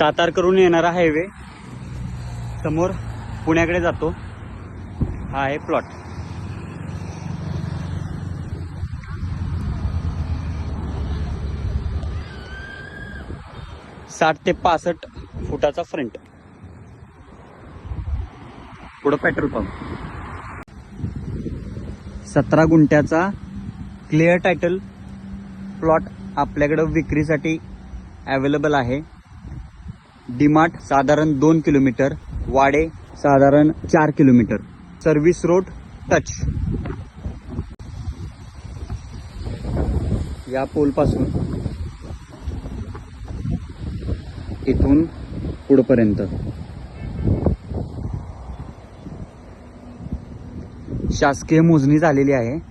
सातारकडून येणारा हायवे. समोर पुण्याकडे जातो. हा आहे प्लॉट. साठ ते पासष्ट फुटाचा फ्रंट. पुढं पेट्रोल पंप सतरा गुंठ्याचा क्लिअर टायटल प्लॉट आपल्याकडं विक्रीसाठी अवेलेबल आहे. डिमार्ट साधारण दोन किलोमीटर वाडे साधारण चार किलोमीटर. Service road touch. या पोलपासून इथून पुढपर्यंत. शासकीय मोजणी झालेली आहे.